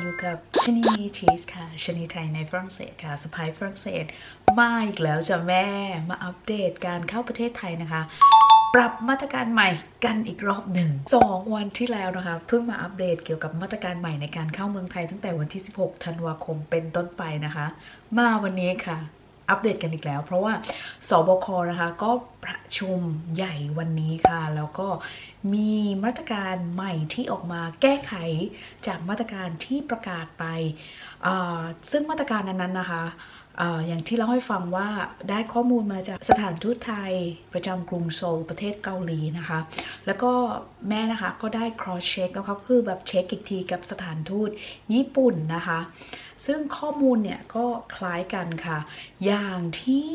อยู่กับชนีชีสค่ะชนีไทยในฝรั่งเศสค่ะสไปฝรั่งเศสมาอีกแล้วจ้ะแม่มาอัปเดตการเข้าประเทศไทยนะคะ ปรับมาตรการใหม่กันอีกรอบหนึ่งสองวันที่แล้วนะคะเพิ่งมาอัปเดตเกี่ยวกับมาตรการใหม่ในการเข้าเมืองไทยตั้งแต่วันที่ 16 ธันวาคมเป็นต้นไปนะคะ มาวันนี้ค่ะ อัปเดตกันอีกแล้ว เพราะว่าสบคนะคะก็ประชุมใหญ่วันนี้ค่ะ แล้วก็มีมาตรการใหม่ที่ออกมาแก้ไขจากมาตรการที่ประกาศไปซึ่งมาตรการนั้นๆนะคะอ่าอย่างที่เล่าให้ฟังว่าได้ข้อมูลมาจากสถานทูตไทยประจำกรุงโซลประเทศเกาหลีนะคะ แล้วก็แม่นะคะก็ได้ cross check แล้วก็คือแบบเช็คอีกทีกับสถานทูตญี่ปุ่นนะคะ ซึ่งข้อมูลเนี่ยก็คล้ายกันค่ะ อย่างที่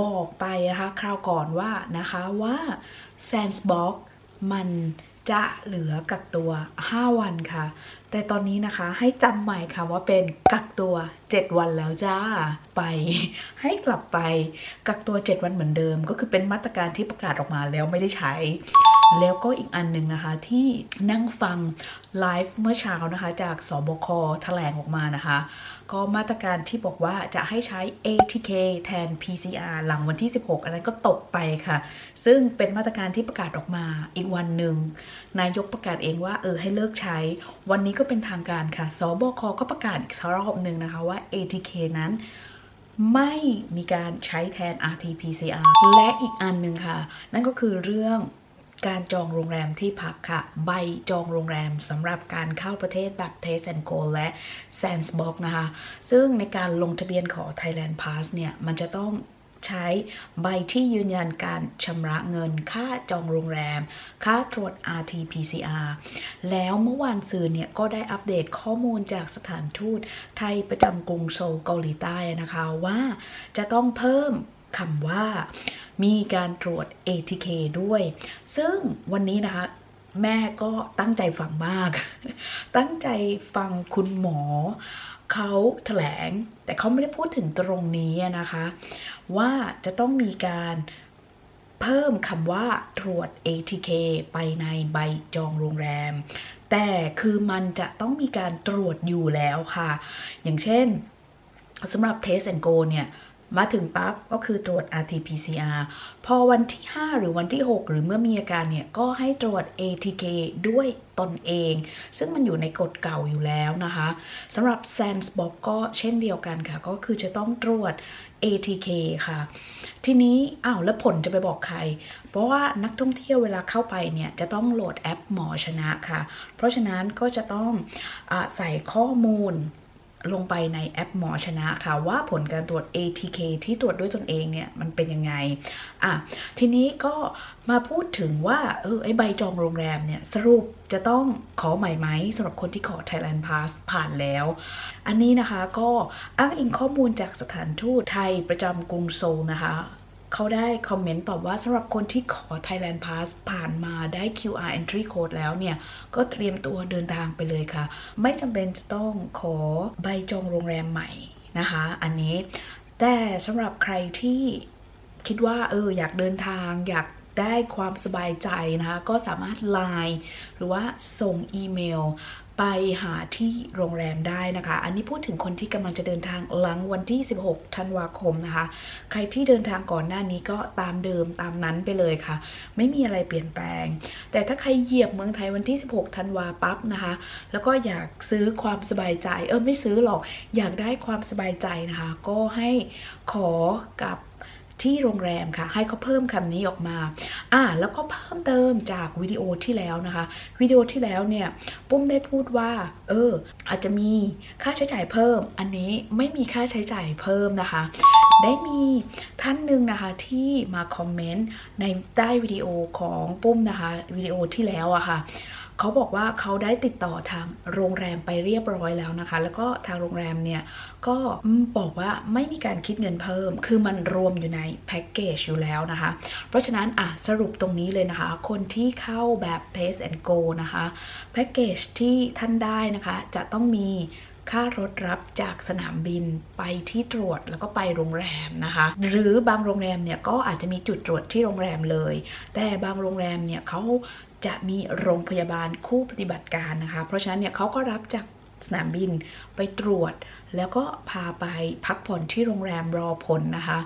บอกไปนะคะคราวก่อนว่านะคะว่า Sandbox มันจะเหลือกักตัว 5 วันค่ะ แต่ตอนนี้นะคะให้จำใหม่ค่ะว่าเป็นกักตัว 7 วันแล้วจ้า ไปให้กลับไปกักตัว 7 วันเหมือนเดิม ก็คือเป็นมาตรการที่ประกาศออกมาแล้วไม่ได้ใช้ แล้วก็อีกอันหนึ่งนะคะที่นั่งฟังไลฟ์เมื่อเช้านะคะ จากสบคแถลงออกมานะคะ ก็มาตรการที่บอกว่าจะให้ใช้ ATK แทน PCR หลังวันที่ 16 อันนั้นก็ตกไปค่ะ ซึ่งเป็นมาตรการที่ประกาศออกมาอีกวันหนึ่ง นายกประกาศเองว่าเออให้เลิกใช้ วันนี้ก็เป็นทางการค่ะ สบคก็ประกาศอีกรอบหนึ่งนะคะว่า ATK นั้นไม่มีการใช้แทน RT-PCR และอีกอันหนึ่งค่ะ นั่นก็คือเรื่อง การจองโรงแรมที่พักค่ะ ใบจองโรงแรมสำหรับการเข้าประเทศแบบ Test and Go และ Sandsbox นะคะ ซึ่งในการลงทะเบียนขอ Thailand Pass เนี่ย มันจะต้องใช้ใบที่ยืนยันการชำระเงินค่าจองโรงแรม ค่าตรวจ RT-PCR แล้วเมื่อวานซืนเนี่ย ก็ได้อัปเดตข้อมูลจากสถานทูตไทยประจำกรุงโซลเกาหลีใต้นะคะว่าจะต้องเพิ่ม คำว่า มีการตรวจ ATK ด้วย ซึ่งวันนี้นะคะแม่ก็ตั้งใจฟังมาก ตั้งใจฟังคุณหมอเขาแถลง แต่เขาไม่ได้พูดถึงตรงนี้นะคะ ว่าจะต้องมีการเพิ่มคำว่าตรวจ ATK ไปในใบจองโรงแรม แต่คือมันจะต้องมีการตรวจอยู่แล้วค่ะ อย่างเช่นสำหรับ Test and Go เนี่ย มาถึงปั๊บก็คือตรวจ RT-PCR พอวันที่ 5 หรือวันที่ 6 หรือเมื่อมีอาการเนี่ย ก็ให้ตรวจ ATK ด้วยตนเอง ซึ่งมันอยู่ในกฎเก่าอยู่แล้วนะคะสำหรับ Sandsbox ก็เช่นเดียวกันค่ะ ก็คือจะต้องตรวจ ATK ค่ะ ทีนี้อ้าวแล้วผลจะไปบอกใคร เพราะว่านักท่องเที่ยวเวลาเข้าไปเนี่ย จะต้องโหลดแอปหมอชนะค่ะ เพราะฉะนั้นก็จะต้องอใส่ข้อมูล ลงไปในแอปหมอชนะค่ะว่าผลการตรวจ ATK ที่ตรวจด้วยตนเองเนี่ยมันเป็นยังไง อะ ทีนี้ก็มาพูดถึงว่าเออไอใบจองโรงแรมเนี่ยสรุปจะต้องขอใหม่ไหมสำหรับคนที่ขอ Thailand Pass ผ่านแล้ว อันนี้นะคะก็อ้างอิงข้อมูลจากสถานทูตไทยประจำกรุงโซลนะคะ เขาได้คอมเมนต์ตอบว่าสำหรับคนที่ขอ Thailand Pass ผ่านมาได้ QR entry code แล้วเนี่ย ก็เตรียมตัวเดินทางไปเลยค่ะ ไม่จำเป็นจะต้องขอใบจองโรงแรมใหม่นะคะ อันนี้แต่สำหรับใครที่คิดว่าเอออยากเดินทางอยาก ได้ความสบายใจนะคะ ก็สามารถไลน์หรือว่าส่งอีเมลไปหาที่โรงแรมได้นะคะ อันนี้พูดถึงคนที่กำลังจะเดินทางหลังวันที่ 16 ธันวาคมนะคะ ใครที่เดินทางก่อนหน้านี้ก็ตามเดิมตามนั้นไปเลยค่ะ ไม่มีอะไรเปลี่ยนแปลง แต่ถ้าใครเหยียบเมืองไทยวันที่ 16 ธันวาปั๊บนะคะ แล้วก็อยากซื้อความสบายใจ เออไม่ซื้อหรอก อยากได้ความสบายใจนะคะ ก็ให้ขอกับ ที่โรงแรมค่ะ ให้เขาเพิ่มคำนี้ออกมา อ่า แล้วก็เพิ่มเติมจากวิดีโอที่แล้วนะคะวิดีโอที่แล้วเนี่ยปุ้มได้พูดว่า เออ อาจจะมีค่าใช้จ่ายเพิ่ม อันนี้ไม่มีค่าใช้จ่ายเพิ่มนะคะ ได้มีท่านหนึ่งนะคะที่มาคอมเมนต์ในใต้วิดีโอของปุ้มนะคะวิดีโอที่แล้วอะค่ะ เขาบอกว่าเขาได้ติดต่อทางโรงแรมไปเรียบร้อยแล้วนะคะ แล้วก็ทางโรงแรมเนี่ยก็บอกว่าไม่มีการคิดเงินเพิ่ม คือมันรวมอยู่ในแพ็กเกจอยู่แล้วนะคะ เพราะฉะนั้นอะสรุปตรงนี้เลยนะคะ คนที่เข้าแบบ Test and Go นะคะแพ็กเกจที่ท่านได้นะคะจะต้องมีค่ารถรับจากสนามบินไปที่ตรวจแล้วก็ไปโรงแรมนะคะ หรือบางโรงแรมเนี่ยก็อาจจะมีจุดตรวจที่โรงแรมเลย แต่บางโรงแรมเนี่ยเขา จะมีโรงพยาบาลคู่ปฏิบัติการนะคะ เพราะฉะนั้นเนี่ยเขาก็รับจากสนามบินไปตรวจ แล้วก็พาไปพักผ่อนที่โรงแรมรอผลนะคะ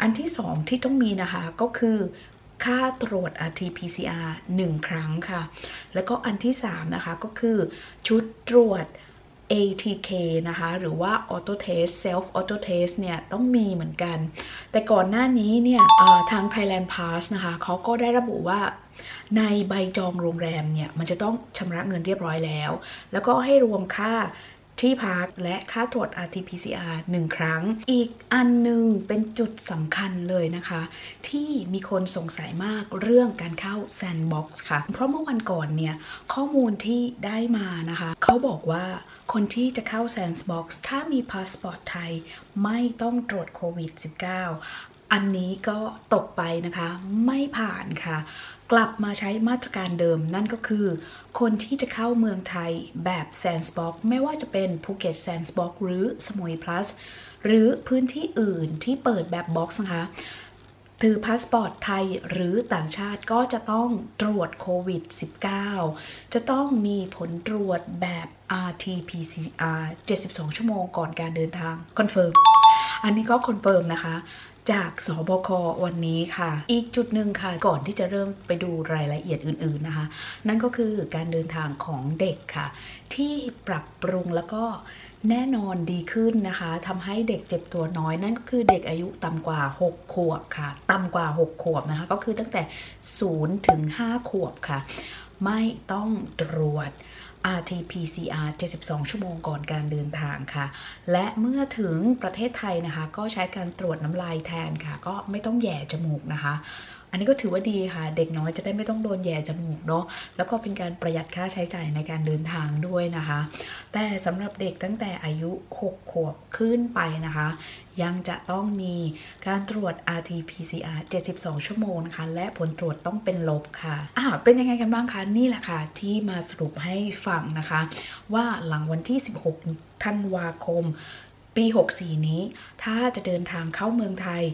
อันที่สองที่ต้องมีนะคะก็คือค่าตรวจ RT-PCR 1 ครั้งค่ะ แล้วก็อันที่ 3 นะคะ ก็คือชุดตรวจ ATK นะคะ หรือว่า Auto Test Self Auto Test เนี่ย ต้องมีเหมือนกัน แต่ก่อนหน้านี้เนี่ยทาง Thailand Pass นะคะเขาก็ได้ระบุว่า ในใบจองโรงแรมเนี่ยมันจะต้องชำระเงินเรียบร้อยแล้ว แล้วก็ให้รวมค่าที่พักและค่าตรวจ RT-PCR 1 ครั้ง อีกอันหนึงเป็นจุดสำคัญเลยนะคะ ที่มีคนสงสัยมากเรื่องการเข้า Sandbox ค่ะ เพราะเมื่อวันก่อนเนี่ย ข้อมูลที่ได้มานะคะ เขาบอกว่าคนที่จะเข้า Sandbox ถ้ามีพาสปอร์ตไทยไม่ต้องตรวจโควิด -19 อันนี้ก็ตกไปนะคะไม่ผ่านค่ะ กลับมาใช้มาตรการเดิมนั่นก็คือ คนที่จะเข้าเมืองไทยแบบ Sandsbox ไม่ว่าจะเป็นภูเก็ต Sandsbox หรือสมุย plus หรือพื้นที่อื่นที่เปิดแบบ box นะคะ ถือพาสปอร์ตไทยหรือต่างชาติก็จะต้องตรวจโควิด -19 จะต้องมีผลตรวจแบบ RT-PCR 72 ชั่วโมงก่อนการเดินทางคอนเฟิร์มอันนี้ก็คอนเฟิร์มนะคะ จากสบควันนี้ค่ะ อีกจุดหนึ่งค่ะ ก่อนที่จะเริ่มไปดูรายละเอียดอื่น ๆนะคะ นั่นก็คือการเดินทางของเด็กค่ะ ที่ปรับปรุงแล้วก็แน่นอนดีขึ้นนะคะทำให้เด็กเจ็บตัวน้อยนั่นก็คือเด็กอายุต่ำกว่า 6 ขวบค่ะต่ำกว่า 6 ขวบนะคะ ก็คือตั้งแต่ 0 ถึง 5 ขวบค่ะ ไม่ต้องตรวจ RT-PCR 72 ชั่วโมงก่อนการเดินทางค่ะ และเมื่อถึงประเทศไทยนะคะ ก็ใช้การตรวจน้ำลายแทนค่ะ ก็ไม่ต้องแย่จมูกนะคะ อันนี้ก็ถือว่าดีค่ะ เด็กน้อยจะได้ไม่ต้องโดนแย่จมูกเนาะแล้วก็เป็นการประหยัดค่าใช้จ่ายในการเดินทางด้วยนะคะ แต่สำหรับเด็กตั้งแต่อายุ 6 ขวบขึ้นไปนะคะ ยังจะต้องมีการตรวจ RT-PCR 72 ชั่วโมงนะคะ และผลตรวจต้องเป็นลบค่ะอ่าเป็นยังไงกันบ้างคะนี่แหละค่ะที่มาสรุปให้ฟังนะคะ ว่าหลังวันที่ 16 ธันวาคม ปี 64 นี้ ถ้าจะเดินทางเข้าเมืองไทย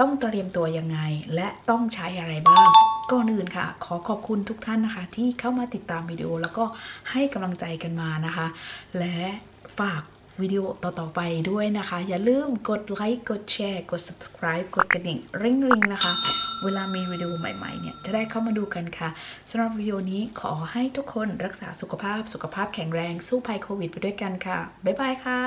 ต้องเตรียมตัวยังไง และต้องใช้อะไรบ้าง ก่อนอื่นค่ะ ขอขอบคุณทุกท่านนะคะ ที่เข้ามาติดตามวิดีโอแล้วก็ให้กำลังใจกันมานะคะ และฝากวิดีโอต่อ ๆ ไปด้วยนะคะ อย่าลืมกดไลค์กดแชร์กด subscribe กดกระดิ่งริงริงๆนะคะ เวลามีวิดีโอใหม่ๆเนี่ยจะได้เข้ามาดูกันค่ะสำหรับวิดีโอนี้ขอให้ทุกคนรักษาสุขภาพสุขภาพแข็งแรงสู้ภัยโควิดไปด้วยกันค่ะ บ๊ายบายค่ะ